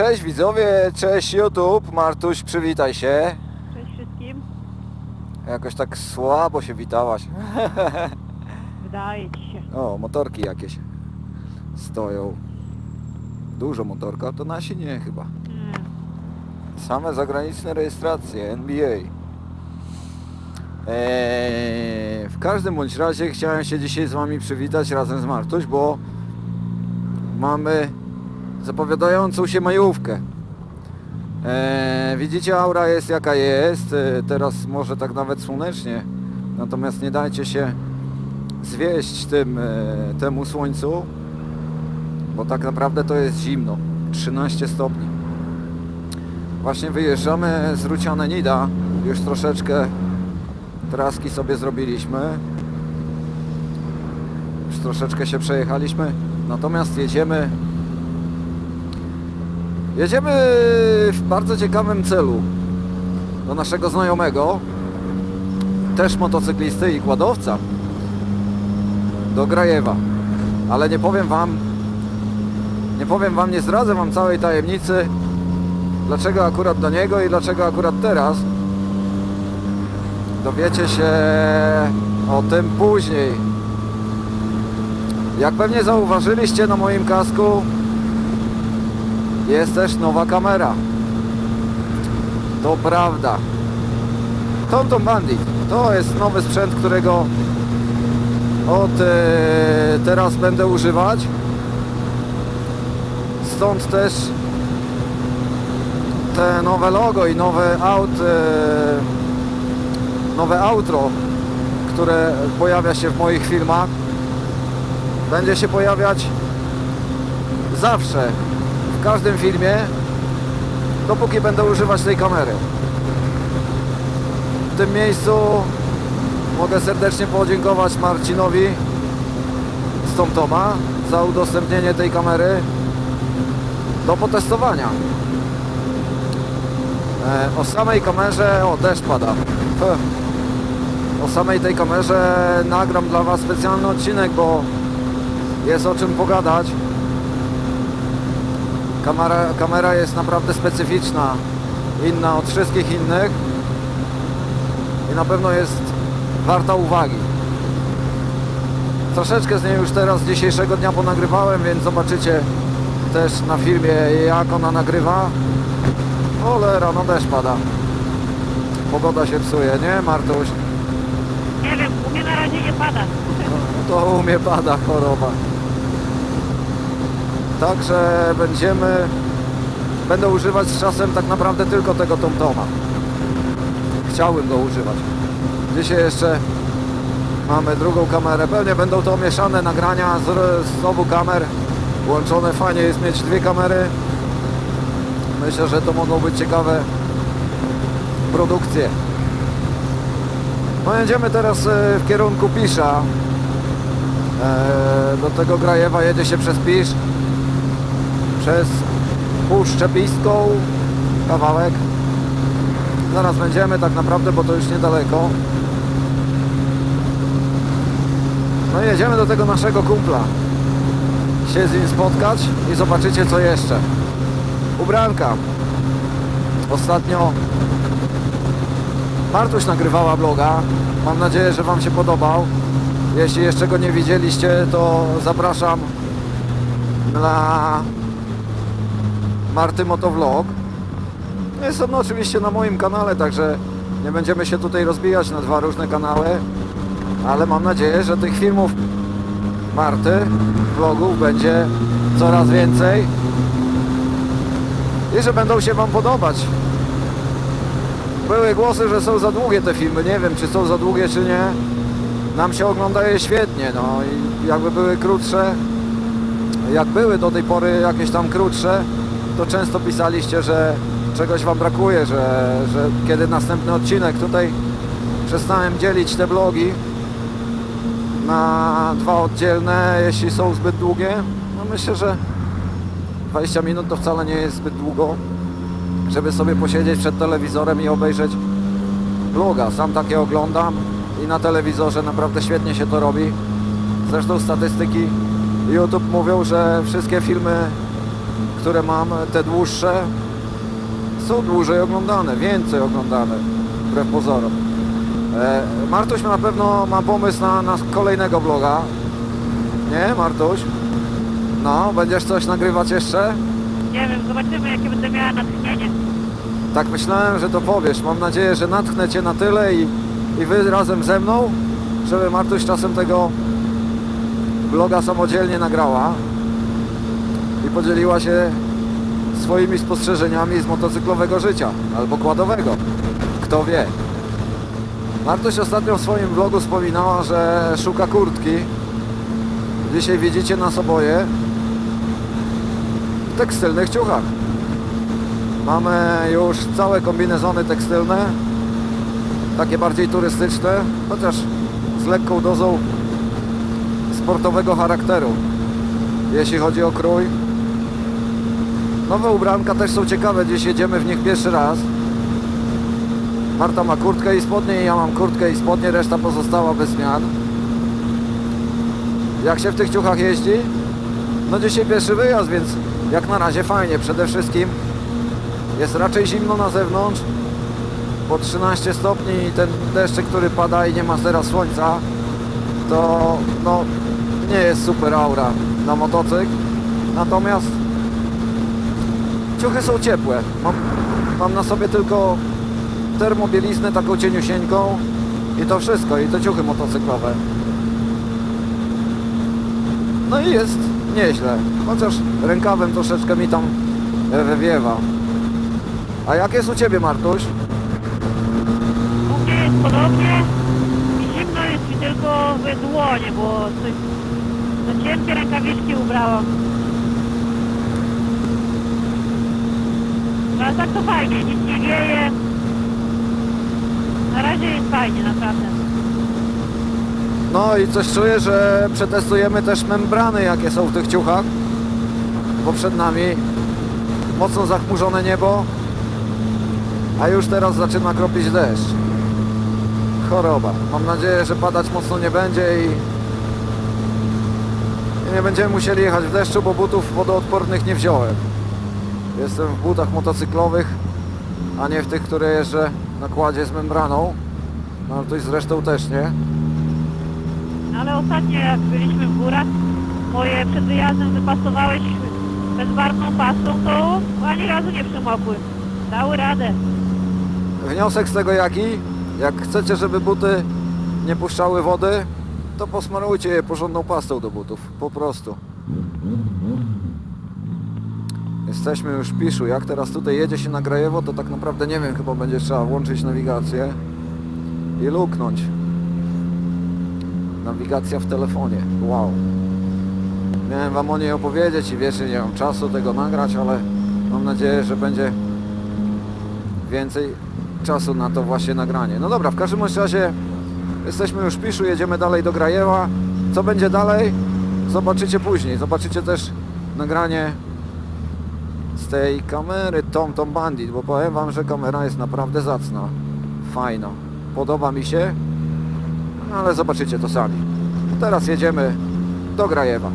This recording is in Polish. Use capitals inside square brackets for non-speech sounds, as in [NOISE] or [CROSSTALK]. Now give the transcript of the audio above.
Cześć widzowie, cześć YouTube, Martuś przywitaj się. Cześć wszystkim. Jakoś tak słabo się witałaś. [LAUGHS] Wydaje ci się. O, motorki jakieś stoją. Dużo motorka, to nasi nie chyba. Mm. Same zagraniczne rejestracje, NBA. Eee, w każdym bądź razie chciałem się dzisiaj z Wami przywitać razem z Martuś, bo mamy zapowiadającą się majówkę. Eee, widzicie, aura jest jaka jest. Eee, teraz może tak nawet słonecznie. Natomiast nie dajcie się zwieść tym, e, temu słońcu, bo tak naprawdę to jest zimno. 13 stopni. Właśnie wyjeżdżamy z Ruciane Nida. Już troszeczkę traski sobie zrobiliśmy. Już troszeczkę się przejechaliśmy. Natomiast jedziemy Jedziemy w bardzo ciekawym celu do naszego znajomego, też motocyklisty i kładowca, do Grajewa. Ale nie powiem wam, nie powiem wam, nie zdradzę wam całej tajemnicy, dlaczego akurat do niego i dlaczego akurat teraz. Dowiecie się o tym później. Jak pewnie zauważyliście na moim kasku, jest też nowa kamera. To prawda. TomTom Bandit to jest nowy sprzęt, którego od e, teraz będę używać. Stąd też te nowe logo i nowe aut, e, nowe outro, które pojawia się w moich filmach. Będzie się pojawiać zawsze w każdym filmie, dopóki będę używać tej kamery. W tym miejscu mogę serdecznie podziękować Marcinowi z TomToma za udostępnienie tej kamery do potestowania. E, o samej kamerze, o deszcz pada. O samej tej kamerze nagram dla Was specjalny odcinek, bo jest o czym pogadać. Kamera, kamera jest naprawdę specyficzna, inna od wszystkich innych i na pewno jest warta uwagi. Troszeczkę z niej już teraz dzisiejszego dnia ponagrywałem, więc zobaczycie też na filmie jak ona nagrywa. Cholera, no deszcz pada. Pogoda się psuje, nie Martuś? Nie wiem, u mnie na razie nie pada. No to u mnie pada choroba. Także będziemy, będę używać z czasem tak naprawdę tylko tego TomToma. Chciałbym go używać. Dzisiaj jeszcze mamy drugą kamerę. Pewnie będą to mieszane nagrania z, z obu kamer. Łączone fajnie jest mieć dwie kamery. Myślę, że to mogą być ciekawe produkcje. No jedziemy teraz e, w kierunku Pisza. E, Do tego Grajewa jedzie się przez Pisz. Przez Puszczę Piską. Kawałek. Zaraz będziemy tak naprawdę, bo to już niedaleko. No i jedziemy do tego naszego kumpla. Się z nim spotkać i zobaczycie co jeszcze. Ubranka. Ostatnio Martuś nagrywała vloga. Mam nadzieję, że Wam się podobał. Jeśli jeszcze go nie widzieliście, to zapraszam na Marty Motovlog. Jest on oczywiście na moim kanale, także nie będziemy się tutaj rozbijać na dwa różne kanały, ale mam nadzieję, że tych filmów Marty, vlogów będzie coraz więcej i że będą się Wam podobać. Były głosy, że są za długie te filmy. Nie wiem, czy są za długie, czy nie. Nam się ogląda je świetnie, no i jakby były krótsze, jak były do tej pory jakieś tam krótsze, to często pisaliście, że czegoś Wam brakuje, że, że kiedy następny odcinek. Tutaj przestałem dzielić te blogi na dwa oddzielne, jeśli są zbyt długie. No myślę, że 20 minut to wcale nie jest zbyt długo żeby sobie posiedzieć przed telewizorem i obejrzeć vloga. Sam takie oglądam i na telewizorze naprawdę świetnie się to robi. Zresztą statystyki YouTube mówią, że wszystkie filmy, które mam, te dłuższe, są dłużej oglądane, więcej oglądane, wbrew pozorom. E, Martuś na pewno ma pomysł na, na kolejnego vloga. Nie, Martuś? No, będziesz coś nagrywać jeszcze? Nie wiem, zobaczymy jakie będę miała natchnienie. Tak myślałem, że to powiesz. Mam nadzieję, że natchnę Cię na tyle i, i Wy razem ze mną, żeby Martuś czasem tego vloga samodzielnie nagrała podzieliła się swoimi spostrzeżeniami z motocyklowego życia albo kładowego. Kto wie. Martuś ostatnio w swoim vlogu wspominała, że szuka kurtki. Dzisiaj widzicie nas oboje w tekstylnych ciuchach. Mamy już całe kombinezony tekstylne, takie bardziej turystyczne, chociaż z lekką dozą sportowego charakteru, jeśli chodzi o krój. Nowe ubranka też są ciekawe, dziś jedziemy w nich pierwszy raz. Marta ma kurtkę i spodnie, ja mam kurtkę i spodnie, reszta pozostała bez zmian. Jak się w tych ciuchach jeździ? No dzisiaj pierwszy wyjazd, więc jak na razie fajnie. Przede wszystkim jest raczej zimno na zewnątrz, po 13 stopni i ten deszczyk, który pada i nie ma teraz słońca, to no, nie jest super aura na motocykl. Natomiast ciuchy są ciepłe. Mam, mam na sobie tylko termobieliznę taką cieniusieńką i to wszystko, i te ciuchy motocyklowe. No i jest nieźle, chociaż rękawem troszeczkę mi tam e, wywiewa. A jak jest u Ciebie, Martuś? U jest podobnie i zimno jest mi tylko w dłonie, bo coś, to cienkie rękawiczki ubrałam. Ale tak to fajnie, nic nie wieje. Na razie jest fajnie, naprawdę. No i coś czuję, że przetestujemy też membrany, jakie są w tych ciuchach, bo przed nami mocno zachmurzone niebo, a już teraz zaczyna kropić deszcz. Choroba. Mam nadzieję, że padać mocno nie będzie i nie będziemy musieli jechać w deszczu, bo butów wodoodpornych nie wziąłem. Jestem w butach motocyklowych, a nie w tych, które jeżdżę na kładzie z membraną. No, ktoś zresztą też nie. Ale ostatnio jak byliśmy w górach, moje przed wyjazdem wypasowałeś bezbarwną pastą, to ani razu nie przymokły. Dały radę. Wniosek z tego jaki? Jak chcecie, żeby buty nie puszczały wody, to posmarujcie je porządną pastą do butów. Po prostu. Jesteśmy już w Piszu. Jak teraz tutaj jedzie się na Grajewo, to tak naprawdę nie wiem, chyba będzie trzeba włączyć nawigację i luknąć. Nawigacja w telefonie. Wow. Miałem wam o niej opowiedzieć i wiecie, nie mam czasu tego nagrać, ale mam nadzieję, że będzie więcej czasu na to właśnie nagranie. No dobra, w każdym razie jesteśmy już w Piszu, jedziemy dalej do Grajewa. Co będzie dalej? Zobaczycie później. Zobaczycie też nagranie z tej kamery Tom Tom Bandit, bo powiem wam, że kamera jest naprawdę zacna. Fajna. Podoba mi się, ale zobaczycie to sami. Teraz jedziemy do Grajewa.